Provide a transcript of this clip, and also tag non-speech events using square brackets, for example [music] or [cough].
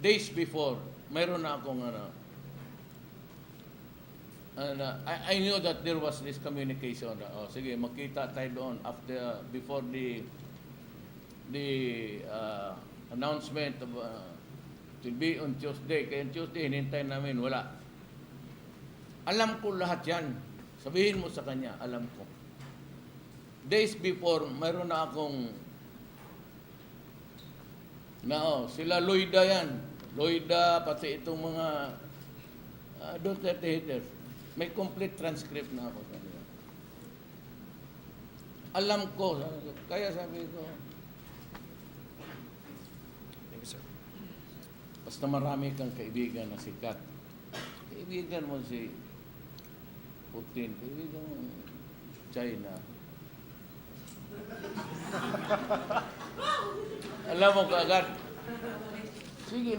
days before, mayroon na akong ano, ano, I, I knew that there was this communication. Oh, sige, makita tayo doon after, before the, the uh, announcement of, uh, will be on Tuesday. Kaya on Tuesday, hinintay namin, wala. Alam ko lahat yan. Sabihin mo sa kanya, alam ko. Days before, mayroon na akong na oh, sila Loida yan. Loida, pati itong mga uh, Duterte haters. May complete transcript na ako. Alam ko, kaya sabi ko, Thank you, sir. basta marami kang kaibigan na sikat. Kaibigan mo si Putin, kaibigan mo China. [laughs] Alam mo kaagad, sige,